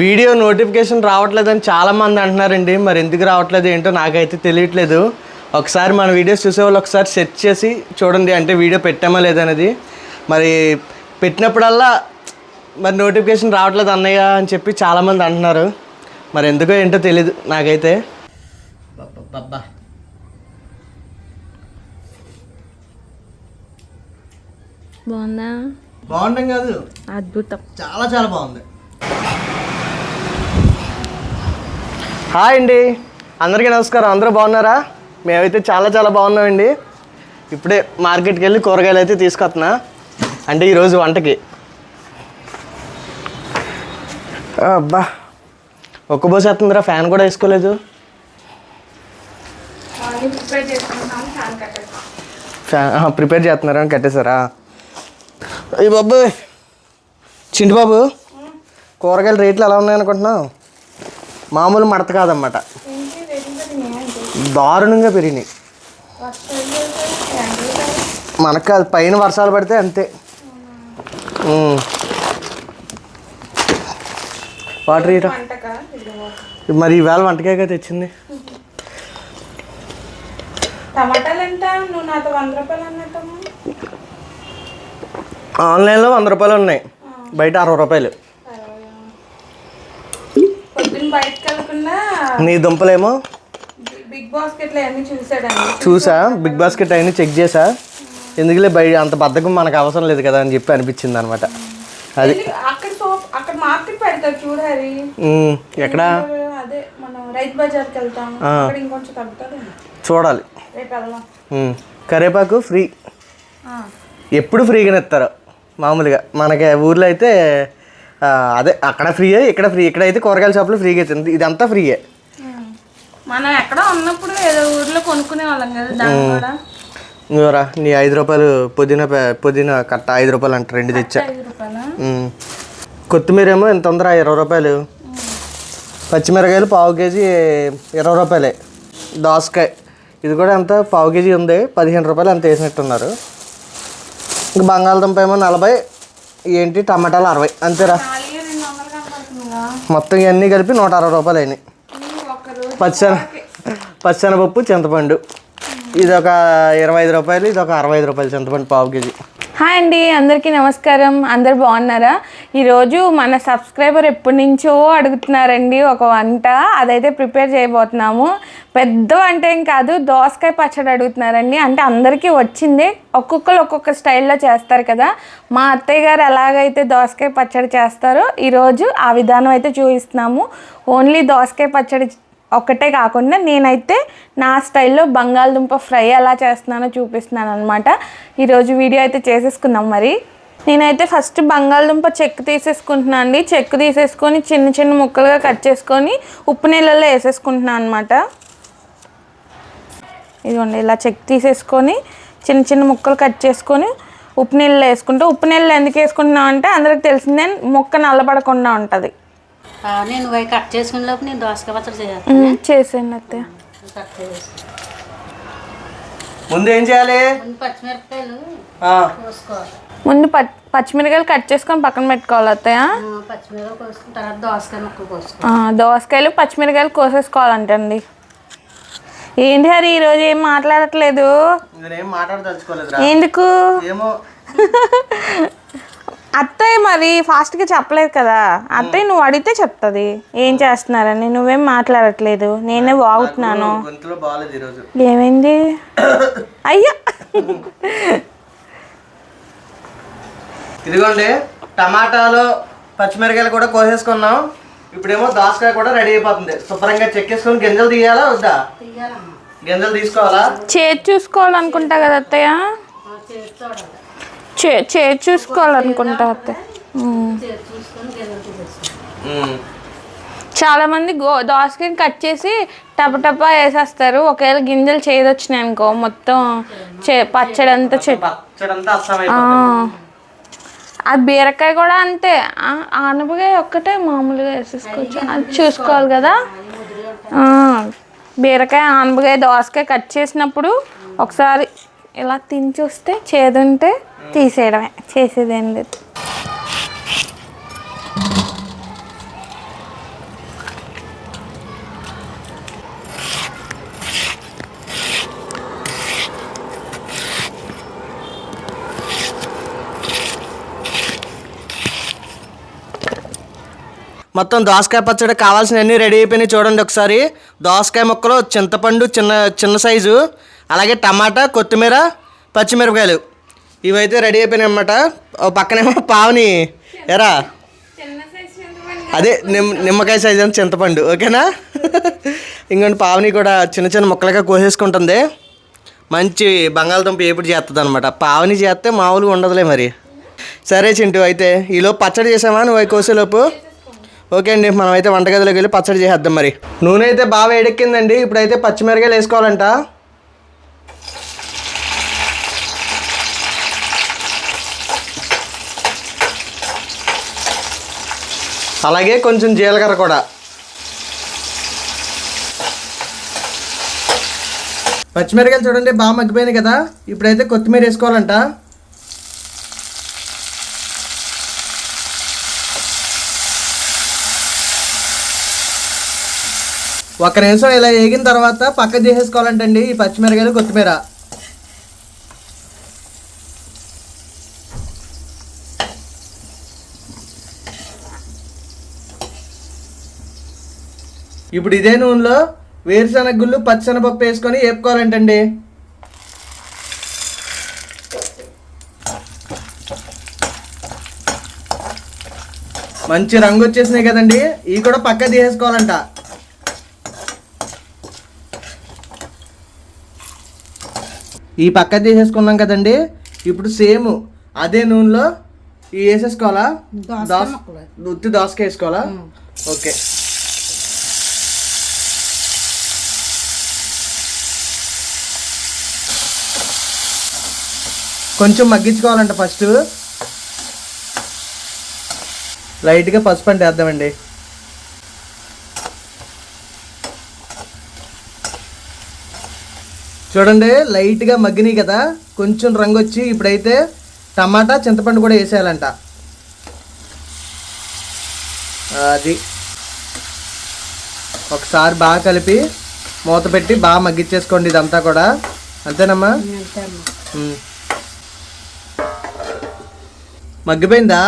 Video notification రావట్లేదని చాలా మంది అంటున్నారండి. మరి ఎందుకు రావట్లేదు ఏంటో నాకైతే తెలియట్లేదు. ఒకసారి మన వీడియోస్ చూసే వాళ్ళు ఒకసారి సెర్చ్ చేసి చూడండి అంటే వీడియో పెట్టామా లేదనేది మరి పెట్టినప్పుడల్లా మరి నోటిఫికేషన్ రావట్లేదు అన్నయ్య అని చెప్పి చాలామంది అంటున్నారు. మరి ఎందుకో ఏంటో తెలీదు నాకైతే. అబ్బబ్బబ్బా. బాగుందా? బాగుంటాం కాదు. అద్భుతం. చాలా చాలా బాగుంది. హాయ్ అండి. అందరికీ నమస్కారం. అందరూ బాగున్నారా? మేమైతే చాలా చాలా బాగున్నామండి. ఇప్పుడే మార్కెట్కి వెళ్ళి కూరగాయలు అయితే తీసుకొస్తున్నా. అంటే ఈరోజు వంటకి. అబ్బా. ఒక్క బోస్ వస్తుందిరా ఫ్యాన్ కూడా వేసుకోలేదు. ఫ్యాన్ ప్రిపేర్ చేస్తున్నారా? అని కట్టేశారా? అయ్యి బాబు చింటి బాబు కూరగాయల రేట్లు ఎలా ఉన్నాయనుకుంటున్నావు? మామూలు మడత కాదన్నమాట. దారుణంగా పెరిగినాయి. మనకు కాదు పైన వర్షాలు పడితే అంతే. వాటర్ ఇరా మరి ఈవేళ వంటకాయగా తెచ్చింది. ఆన్లైన్లో వంద రూపాయలు ఉన్నాయి. బయట అరవై రూపాయలు. బయటకు వెళ్ళకుండా నీ దుంపలేమో? బిగ్ బాస్కెట్లో అన్ని చూసాడండి. చూసా? బిగ్ బాస్కెట్ అయినా చెక్ చేసా? ఎందుకులే బయట అంత బద్ధకం మనకు అవసరం లేదు కదా అని చెప్పి అనిపించింది అనమాట. అది వెళ్ళి అక్కడ సోప్ అక్కడ మార్కెట్ పెడతారు చూడు హరి. ఉమ్, ఎక్కడ? అదే మనం రైతు బజార్కి వెళ్తాం. అక్కడ ఇంకొంచెం తగ్గుతుంది చూడాలి. రేపు వెళ్దాం. ఉమ్, కరివేపాకు ఫ్రీ. ఎప్పుడు ఫ్రీగానే ఇస్తారు. మామూలుగా మనకి ఊర్లో అయితే అదే అక్కడ ఫ్రీయే ఇక్కడ ఫ్రీ ఇక్కడైతే కూరగాయల షాపులు ఫ్రీగా ఇచ్చింది. ఇదంతా ఫ్రీయే. మనం ఎక్కడ ఉన్నప్పుడు ఏదో ఊర్లో కొనుక్కునే వాళ్ళం కదా దాన్ని కూడా. నీ ఐదు రూపాయలు పుదీనా పే- పుదీనా కట్ట ఐదు రూపాయలు అంట రెండు తెచ్చా. ఐదు రూపాయల? ఉమ్. కొత్తిమీర ఏమో ఎంత ఉందరా ఇరవై రూపాయలు. పచ్చిమిరకాయలు పావు కేజీ ఇరవై రూపాయలే. దోసకాయ. ఇది కూడా ఎంత? పావు కేజీ ఉంది. పదిహేను రూపాయలు అంత వేసినట్టున్నారు. ఇంక బంగాళదుంప ఏమో నలభై. ఏంటి? టమాటాలు అరవై. అంతేరా నాలుగే రెండు వందలు కనపడుతుందిగా మొత్తం ఇవన్నీ కలిపి నూట అరవై రూపాయలు అయినాయి. పచ్చన పచ్చనపప్పు చింతపండు. ఇది ఒక ఇరవై ఐదు రూపాయలు ఇది ఒక అరవై ఐదు రూపాయలు చింతపండు పావు కేజీ. హాయ్ అండి అందరికీ నమస్కారం. అందరు బాగున్నారా? ఈరోజు మన సబ్స్క్రైబర్ ఎప్పటి నుంచో అడుగుతున్నారండి ఒక వంట. అదైతే ప్రిపేర్ చేయబోతున్నాము. పెద్ద వంట ఏం కాదు దోసకాయ పచ్చడి అడుగుతున్నారండి. అంటే అందరికీ వచ్చిందే ఒక్కొక్కరు ఒక్కొక్క స్టైల్లో చేస్తారు కదా. మా అత్తయ్య గారు ఎలాగైతే దోసకాయ పచ్చడి చేస్తారో ఈరోజు ఆ విధానం అయితే చూపిస్తున్నాము. ఓన్లీ దోసకాయ పచ్చడి ఒక్కటే కాకుండా నేనైతే నా స్టైల్లో బంగాళదుంప ఫ్రై ఎలా చేస్తున్నానో చూపిస్తున్నాను అనమాట ఈరోజు వీడియో అయితే చేసేసుకుందాం మరి. నేనైతే ఫస్ట్ బంగాళదుంప చెక్కు తీసేసుకుంటున్నాను అండి. చెక్కు తీసేసుకొని చిన్న చిన్న ముక్కలుగా కట్ చేసుకొని ఉప్పు నీళ్ళలో వేసేసుకుంటున్నాను అనమాట ఇదిగోండి ఇలా చెక్ తీసేసుకొని చిన్న చిన్న ముక్కలు కట్ చేసుకొని ఉప్పు నీళ్ళలో వేసుకుంటే. ఉప్పు నీళ్ళు ఎందుకు వేసుకుంటున్నాం అంటే అందరికి తెలిసిందే మొక్క నల్లబడకుండా ఉంటుంది. నేను కట్ చేసుకునే లోపు నేను దోసకాయ పచ్చడి చేయాలి. చేసాను అత్తయ్య. కట్ చేసి ముందు ఏం చేయాలి? ముందు పచ్చిమిరపకాయలు కోసుకోవాలి. ముందు పచ్చిమిరకాయలు కట్ చేసుకొని పక్కన పెట్టుకోవాలి అత్తయ్య. ఆ, పచ్చిమిరపకాయలు కోసుకున్న తర్వాత దోసకాయ ముక్కలు కోసుకోవాలి. ఆ, దోసకాయలు పచ్చిమిరకాయలు కోసేసుకోవాలంటండి. ఏంటి హరి ఈరోజు ఏం మాట్లాడట్లేదు? ఎందుకు? ఏమో. అత్తయ్య మరి ఫాస్ట్గా చెప్పలేదు కదా. అత్తయ్య నువ్వు అడిగితే చెప్తుంది. ఏం చేస్తున్నారని నువ్వేం మాట్లాడట్లేదు. నేనే వాగుతున్నాను. గొంతులో బాగాలేదు ఈరోజు. ఏమైంది? అయ్యా! ఇదిగోండి టమాటాలు పచ్చిమిరకాయలు కూడా కోసేసుకున్నాం. ఇప్పుడేమో దోసకాయ కూడా రెడీ అయిపోతుంది. శుభ్రంగా చెక్కేసుకొని గింజలు తీయాలా వద్దా? గింజలు తీసుకోవాలా? చేతి చూసుకోవాలనుకుంటా కదా అత్తయ్య. చే చేతి చూసుకోవాలనుకుంటా అత్తయ్య ఉమ్. చేతి చూసుకొని గిన్నెలు తీసేసుకోవాలి ఉమ్. చాలా మంది గో దోసకాయని కట్ చేసి టప టపా వేసేస్తారు. ఒకవేళ గింజలు చేయదొచ్చినాయి అనుకో మొత్తం చే పచ్చడి అంతా చె పచ్చడంతా అస్సాం ఆ. బీరకాయ కూడా అంతే. ఆనపకాయ ఒక్కటే మామూలుగా వేసేసుకోవచ్చు. అది చూసుకోవాలి కదా. బీరకాయ ఆనపకాయ దోసకాయ కట్ చేసినప్పుడు ఒకసారి ఇలా తిని చూస్తే చేదుంటే తీసేయడమే చేసేదేంది మొత్తం దోసకాయ పచ్చడి కావాల్సినవన్నీ రెడీ అయిపోయినాయి చూడండి ఒకసారి. దోసకాయ ముక్కలు చింతపండు చిన్న చిన్న సైజు. అలాగే టమాటా కొత్తిమీర పచ్చిమిరపకాయలు. ఇవైతే రెడీ అయిపోయినాయి అనమాట ఓ పక్కనేమో పావుని. ఎరా? అదే నిమ్ నిమ్మకాయ సైజ్ అంత చింతపండు. ఓకేనా? ఇంకొంటి పావుని కూడా చిన్న చిన్న ముక్కలుగా కోసేసుకుంటుంది. మంచి బంగాళదుంప ఏపుడు చేస్తుంది అనమాట పావుని చేస్తే మామూలుగా ఉండదులే మరి. సరే చింటూ అయితే ఈలో పచ్చడి చేసామా నువ్వు కోసేలోపు ఓకే అండి మనం అయితే వంటగదిలోకి వెళ్ళి పచ్చడి చేసేద్దాం మరి. నూనె అయితే బాగా ఎడెక్కిందండి ఇప్పుడైతే పచ్చిమిరకాయలు వేసుకోవాలంట. అలాగే కొంచెం జీలకర్ర కూడా. పచ్చిమిరకాయలు చూడండి బాగా మగ్గిపోయింది కదా. ఇప్పుడైతే కొత్తిమీర వేసుకోవాలంట. ఒక నిమిషం ఇలా వేగిన తర్వాత పక్క చేసేసుకోవాలంటండి ఈ పచ్చిమిరకాయలు కొత్తిమీర. ఇప్పుడు ఇదే నూనెలో వేరుశనగ గుళ్ళు పచ్చనపప్పు వేసుకొని వేపుకోవాలంటండి మంచి రంగు వచ్చేసినాయి కదండి. ఇవి కూడా పక్క తీసేసుకోవాలంట. ఈ పక్క తీసేసుకున్నాం కదండి. ఇప్పుడు సేమ్ అదే నూనెలో ఇవి వేసేసుకోవాలా? దోస ఉత్తి దోసకాయ వేసుకోవాలా? ఓకే. కొంచెం మగ్గించుకోవాలంట ఫస్ట్. లైట్గా పసుపు అంటే వేద్దామండి. చూడండి లైట్గా మగ్గినాయి కదా. కొంచెం రంగు వచ్చి ఇప్పుడైతే టమాటా చింతపండు కూడా వేసేయాలంట. అది ఒకసారి బాగా కలిపి మూత పెట్టి బాగా మగ్గిచ్చేసుకోండి ఇదంతా కూడా. అంతేనమ్మా. మగ్గిపోయిందా?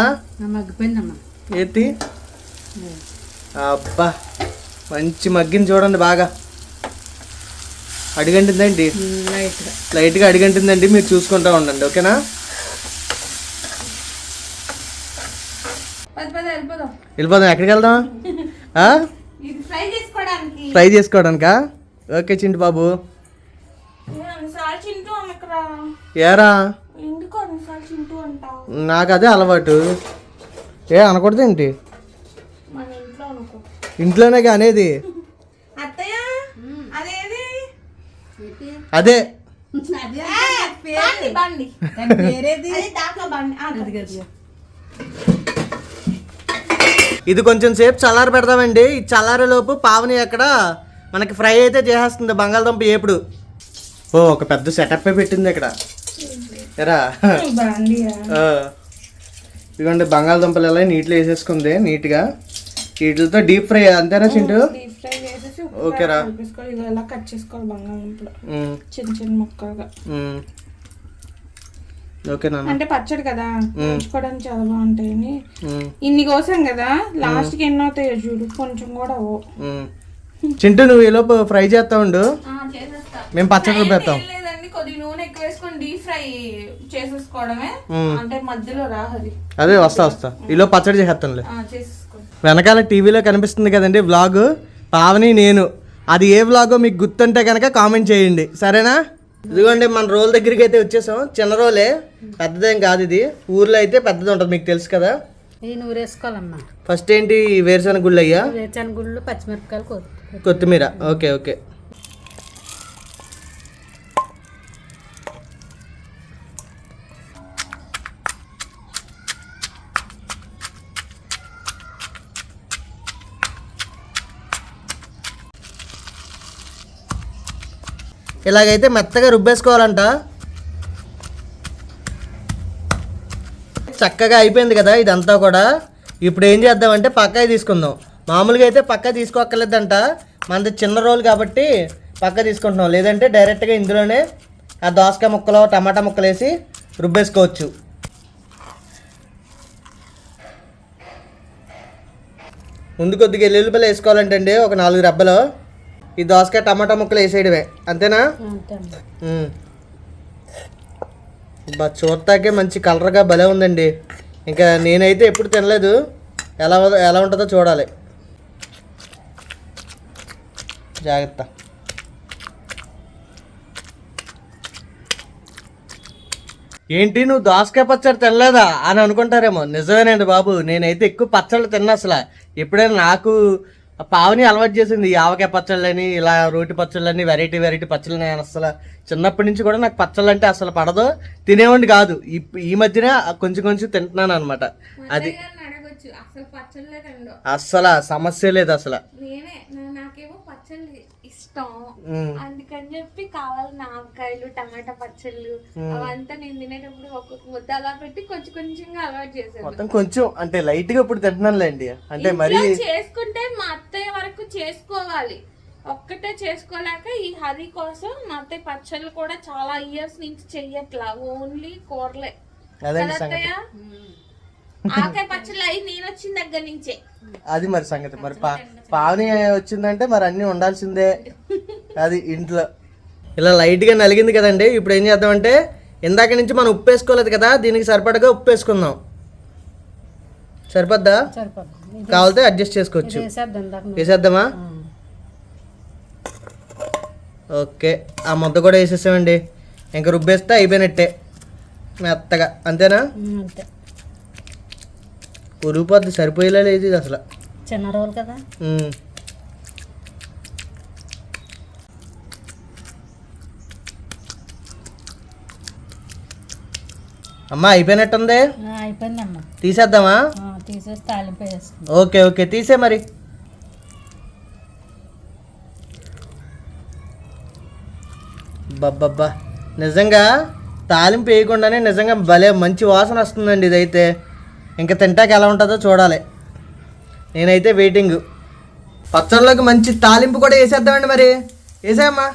మగ్గిపోయిందమ్మా. ఏతి? అబ్బా మంచి మగ్గిని చూడండి బాగా. అడిగంటిందండి లైట్గా అడిగంటిందండి మీరు చూసుకుంటా ఉండండి ఓకేనా? పది పది వెళ్ళిపోదాం. ఎక్కడికి వెళ్దాం? ఫ్రై చేసుకోవడానికి. ఓకే చింటి బాబు. ఏరా ఎందుకు అన్నిసార్లు చింటూ అంటావు నాకు అదే అలవాటు. ఏ అనకూడదు ఏంటి? మన ఇంట్లో అనుకో. ఇంట్లోనే అనేది. అదే. ఇది కొంచెం సేపు చల్లారి పెడదామండి. ఈ చల్లారేలోపు పావని అక్కడ మనకి ఫ్రై అయితే చేసేస్తుంది బంగాళదుంప ఏపుడు. ఓ ఒక పెద్ద సెటప్ పెట్టింది ఇక్కడ. ఎరా. ఇదిగోండి బంగాళదుంపలు ఎలా నీటిలో వేసేసుకుంది నీట్గా. వీటితో డీప్ ఫ్రై అంతేనా చింటూ? డీప్ ఫ్రై చేసేసి ఓకేరా. ఇలా కట్ చేసుకోవాలి బంగాళదుంపలు. చిన్న చిన్న ముక్కలుగా. అంటే పచ్చడి కదా ఉంచుకోవడానికి చాలా బాగుంటాయని. ఉమ్, ఇన్ని కోసాం కదా లాస్ట్కి ఎన్నో అవుతాయో చూడు కొంచెం కూడా అవ్వవు. చింటూ నువ్వు ఈలోపు ఫ్రై చేస్తా ఉండు. మేము పచ్చడి పెడతాం నూనె ఎక్కువ వేసుకొని డీప్ ఫ్రై చేసేసుకోవడమే. అంటే మధ్యలో రాహది అదే. వస్తా వస్తా. ఈలో పచ్చడి చేసేస్తానులే వెనకాల టీవీలో కనిపిస్తుంది కదండి వ్లాగ్. పావని నేను. అది ఏ వ్లాగో మీకు గుర్తుంటే కనుక కామెంట్ చేయండి. సరేనా? ఇదిగోండి మన రోల్ దగ్గరికి అయితే వచ్చేసాం. చిన్న రోలే. పెద్దదేం కాదు ఇది. ఊర్లో అయితే పెద్దది ఉంటుంది మీకు తెలుసు కదా. ఫస్ట్ ఏంటి వేరుశనగ గుళ్ళు అయ్యా వేరుశనగ గుళ్ళు పచ్చిమిరపకాయలు కొత్తిమీర. Okay okay. ఇలాగైతే మెత్తగా రుబ్బేసుకోవాలంట. చక్కగా అయిపోయింది కదా ఇదంతా కూడా. ఇప్పుడు ఏం చేద్దామంటే పక్కా తీసుకుందాం. మామూలుగా అయితే పక్క తీసుకోక్కర్లేదంట. మనది చిన్న రోల్ కాబట్టి పక్క తీసుకుంటున్నాం. లేదంటే డైరెక్ట్గా ఇందులోనే ఆ దోసకాయ ముక్కలు టమాటా ముక్కలు వేసి రుబ్బేసుకోవచ్చు. ముందు కొద్దిగా ఎల్లుల్లిపల్లి వేసుకోవాలంటే అండి ఒక నాలుగు రెబ్బలు. ఈ దోసకాయ టమాటా ముక్కలు వేసేయడమే. అంతేనా. బా చూస్తాకే మంచి కలర్గా భలే ఉందండి. ఇంకా నేనైతే ఎప్పుడు తినలేదు. ఎలా ఎలా ఉంటుందో చూడాలి. జాగ్రత్త. ఏంటి నువ్వు దోసకాయ పచ్చడి తినలేదా అని అనుకుంటారేమో. నిజమేనండి బాబు. నేనైతే ఎక్కువ పచ్చళ్ళు తిన్నా అసలు. ఎప్పుడైనా నాకు పావని అలవాటు చేసింది. ఆవకాయ పచ్చళ్ళని ఇలా రోటి పచ్చళ్ళని వెరైటీ వెరైటీ పచ్చళ్ళు నేను అసలు చిన్నప్పటి నుంచి కూడా నాకు పచ్చళ్ళు అంటే అసలు పడదు. తినేవాడిని కాదు. ఈ- మధ్యన కొంచెం కొంచెం తింటున్నాను అనమాట అది అసలు పచ్చళ్ళే రెండు. అస్సలు సమస్య లేదు అసలు. నేనే నాకేమో పచ్చళ్ళు ఇష్టం. అందుకని చెప్పి కావాలి ఆవకాయలు టమాటా పచ్చళ్ళు. అవంతా నేను తినేటప్పుడు ఒక్కొక్క ముద్ద అలా పెట్టి కొంచెం కొంచెంగా అలవాటు చేశాను. మొత్తం కొంచెం అంటే లైట్గా ఇప్పుడు తింటున్నానులేండి. అంటే మరీ చేసుకుంటే మా అత్తయ్య వరకు చేసుకోవాలి. ఒక్కటే చేసుకోలేక ఈ హరి కోసం మా అత్తయ్య పచ్చళ్ళు కూడా చాలా ఇయర్స్ నుంచి చెయ్యట్లా. ఓన్లీ కూరలే. అత్తయ్య? ఆకాయ పచ్చళ్ళు అయి నేను వచ్చిన దగ్గర నుంచే. అది మరి సంగతి. మరి పా పావని వచ్చిందంటే మరి అన్నీ ఉండాల్సిందే. అది ఇంట్లో. ఇలా లైట్గా నలిగింది కదండి. ఇప్పుడు ఏం చేద్దామంటే ఇందాక నుంచి మనం ఉప్పు వేసుకోలేదు కదా దీనికి సరిపడగా ఉప్పు వేసుకుందాం. సరిపోద్దా? కావాలితే అడ్జస్ట్ చేసుకోవచ్చు. వేసేద్దాం దాకా వేసేద్దామా? ఓకే. ఆ ముద్ద కూడా వేసేసామండి ఇంకా రుబ్బేస్తే అయిపోయినట్టే. మెత్తగా. అంతేనా? అంతే. ఉరిగిపోద్ది సరిపోయేలా లేదు ఇది అసలు. చిన్న రోల్ కదా. ఉమ్. అమ్మా అయిపోయినట్టుంది? అయిపోయిందమ్మా. తీసేద్దామా? తీసేసి తాలింపు వేసుకుందాం ఓకే ఓకే తీసే మరి. బబ్బబ్బా. నిజంగా తాలింపు వేయకుండానే నిజంగా భలే మంచి వాసన వస్తుందండి ఇదైతే. ఇంకా తింటాక ఎలా ఉంటుందో చూడాలి. నేనైతే వెయిటింగ్ పచ్చళ్ళకి మంచి తాలింపు కూడా వేసేద్దామండి మరి. వేసామ్మా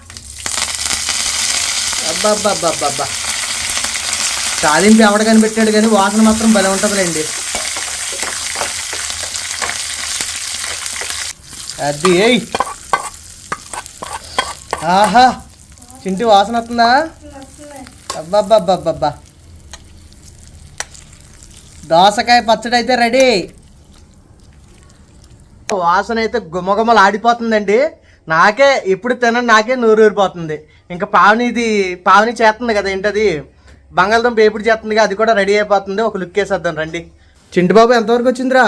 అబ్బా తాలింపు ఎవడ కనిపెట్టాడు కానీ వాసన మాత్రం భలే ఉంటుందిలేండి. అది ఏయ్. ఆహా. చింటి వాసన వస్తుందా? అబ్బబ్బబ్బబ్బబ్బా. దోసకాయ పచ్చడి అయితే రెడీ. వాసన అయితే గుమగుమలు ఆడిపోతుందండి నాకే ఇప్పుడు తినండి నాకే నూరు ఊరిపోతుంది ఇంకా పావని ఇది పావని చేస్తుంది కదా ఏంటది? బంగాళదుంప ఎప్పుడు చేస్తుంది అది కూడా రెడీ అయిపోతుంది. ఒక లుక్ వేసేద్దాం రండి. చింటి బాబు ఎంతవరకు వచ్చిందిరా?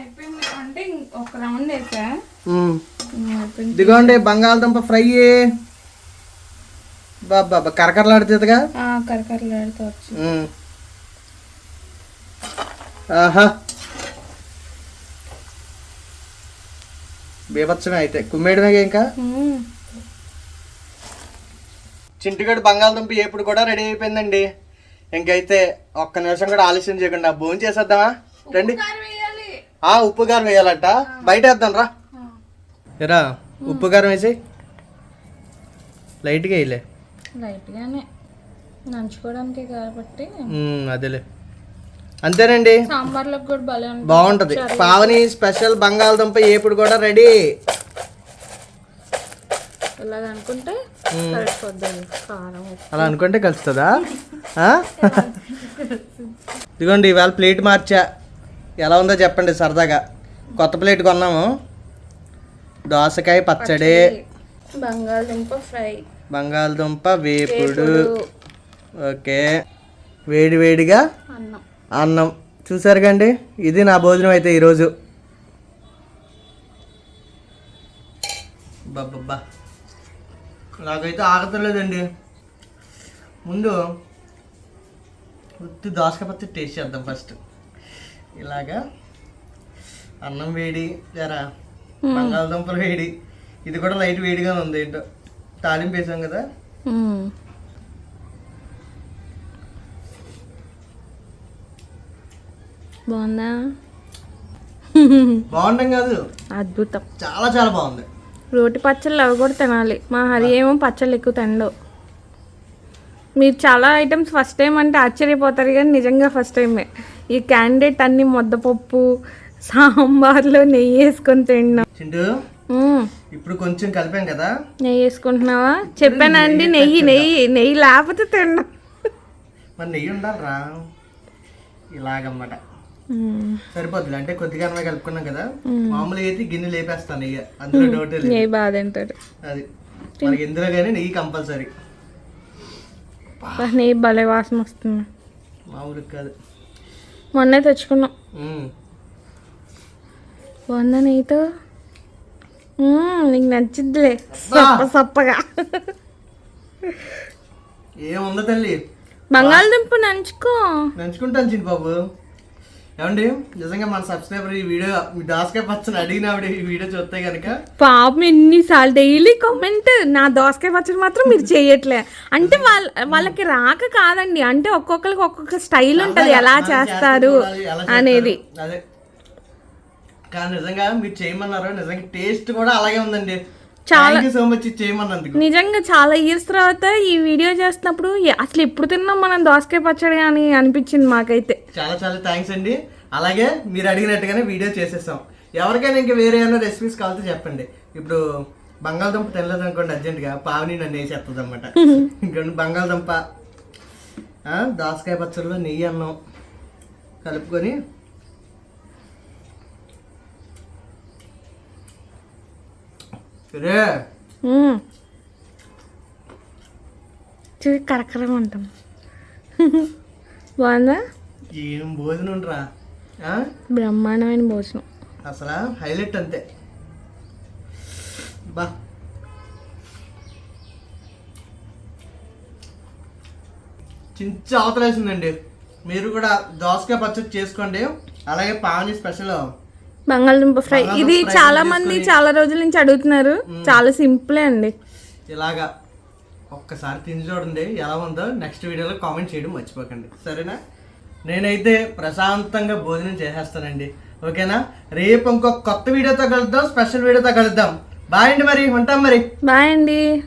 అయిపోయింది. అంటే ఒక రౌండ్ వేసా. ఉమ్. అయిపోయింది. ఇదిగోండి బంగాళదుంప ఫ్రై. బాబా కరకరలాడుతుందిగా? కరకరలాడుతూ. ఆహా. బీభత్సమే అయితే. కుమ్మేయడమే ఇంకా? చింటిగడు బంగాళదుంప ఎప్పుడు కూడా రెడీ అయిపోయిందండి. ఇంకైతే ఒక్క నిమిషం కూడా ఆలస్యం చేయకుండా భోజనం చేసేద్దామా? రండి. వేయాలి. ఆ ఉప్పు కారం వేయాలంట. బయట వేద్దాం రా. ఎరా ఉప్పు కారం వేసి. లైట్గా వేయలే. లైట్గానే. నంచుకోవడానికి కాబట్టి. అదేలే. అంతేనండి. సాంబార్లోకి కూడా భలే ఉంటుంది. బాగుంటది. పావని స్పెషల్ బంగాళదుంప ఏపుడు కూడా రెడీ. ఇలాగ అనుకుంటే. అలా అనుకుంటే కలుస్తుందా? ఇదిగోండి ఇవాళ ప్లేట్ మార్చా. ఎలా ఉందో చెప్పండి సరదాగా. కొత్త ప్లేట్ కొన్నాము. దోసకాయ పచ్చడి. బంగాళదుంప ఫ్రై. బంగాళదుంప వేపుడు. ఓకే. వేడి వేడిగా? అన్నం. అన్నం చూసారు కండి? ఇది నా భోజనం అయితే ఈరోజు. బాబ్బా నాకైతే ఆగతలేదండి ముందు ఉత్తి దోసకాయ పత్తి టేస్ట్ చేద్దాం ఫస్ట్ ఇలాగా అన్నం వేడి జరా బంగాళదుంపలు వేడి. ఇది కూడా లైట్ వేడిగా ఉంది ఏంటో. తాలింపు వేసాం కదా. బాగుందా? బాగుంటాం కాదు. అద్భుతం. చాలా చాలా బాగుంది. రోటి పచ్చళ్ళు అవి కూడా తినాలి. మా హరి ఏమో పచ్చళ్ళు ఎక్కువ తినడు. మీరు చాలా ఐటమ్స్ ఫస్ట్ టైం అంటే ఆశ్చర్యపోతారు కానీ నిజంగా ఫస్ట్ టైమే. ఈ క్యాండిడేట్ అన్ని ముద్దపప్పు సాంబార్లో నెయ్యి వేసుకొని తిన్నాం. ఇప్పుడు కొంచెం కలిపాం కదా. నెయ్యి వేసుకుంటున్నావా? చెప్పానండి నెయ్యి నెయ్యి నెయ్యి లేకపోతే తిన్నాం. మరి నెయ్యి ఉండాలిరా. ఇలాగన్నమాట. మ్మ్. సరిపోద్దులే. అంటే కొద్దిగా అన్నమే కలుపుకున్నాం కదా. మామూలుగా అయితే గిన్నె లేపేస్తాను నెయ్యి అందులో డౌటే లేదు. బాగా తింటాడు అది. మనకి ఇందులో కానీ నెయ్యి కంపల్సరీ. నెయ్యి భలే వాసన వస్తుంది. మామూలు కాదు. మొన్నే తెచ్చుకున్నాం. వంద నెయ్యితో. నీకు నచ్చిద్దిలే. సప్ప సప్పగా. ఏముందో తల్లి? బంగాళదుంప నంచుకో. నంచుకుంటాను చిన్న బాబు ఏమండి? నిజంగా మన సబ్స్క్రైబర్ ఈ వీడియో మీ దోసకాయ పచ్చని అడిగినప్పుడు ఈ వీడియో చూస్తే కనుక పాపం ఎన్నిసార్లు డైలీ కామెంట్ నా దోసకాయ పచ్చడి మాత్రం మీరు చేయట్లే. అంటే వాళ్ళ వాళ్ళకి రాక కాదండి. అంటే ఒక్కొక్కరికి ఒక్కొక్క స్టైల్ ఉంటది. ఎలా చేస్తారు. అనేది అదే కానీ నిజంగా మీరు చేయమన్నారు. నిజంగా టేస్ట్ కూడా అలాగే ఉందండి. చాలా- చాలా సో మచ్ చేయమన్నందుకు. నిజంగా చాలా ఇయర్స్ తర్వాత ఈ వీడియో చేస్తున్నప్పుడు అసలు ఎప్పుడు తిన్నాం మనం దోసకాయ పచ్చడి అని అనిపించింది మాకైతే. చాలా చాలా థ్యాంక్స్ అండి. అలాగే మీరు అడిగినట్టుగానే వీడియో చేసేసాం. ఎవరికైనా ఇంకా వేరే ఏమైనా రెసిపీస్ కావాలంటే చెప్పండి. ఇప్పుడు బంగాళదుంప తినలేదు అనుకోండి అర్జెంటుగా పావని నన్ను వేసేస్తుంది అనమాట ఇంకోండి బంగాళదుంప దోసకాయ పచ్చడిలో నెయ్యి అన్నం కలుపుకొని సరే మ్మ్. చూసి కరకరం అంటాం బాగుందా? ఏం భోజనం రా? బ్రహ్మాండమైన భోజనం. అసలు హైలైట్ అంతే. బా. చించ అవతలేసిందండి. మీరు కూడా దోసకాయ పచ్చడి చేసుకోండి. అలాగే పావని స్పెషల్ బంగాళదుంప ఫ్రై. ఇది చాలా మంది చాలా రోజుల నుంచి అడుగుతున్నారు. చాలా సింపులే అండి. ఇలాగా ఒక్కసారి తిని చూడండి ఎలా ఉందో నెక్స్ట్ వీడియోలో కామెంట్ చేయడం మర్చిపోకండి. సరేనా? నేనైతే ప్రశాంతంగా భోజనం చేసేస్తానండి. ఓకేనా? రేపు ఇంకొక కొత్త వీడియోతో కలుద్దాం స్పెషల్ వీడియోతో కలుద్దాం. బాయ్ అండి మరి ఉంటాం మరి. బాయ్ అండి.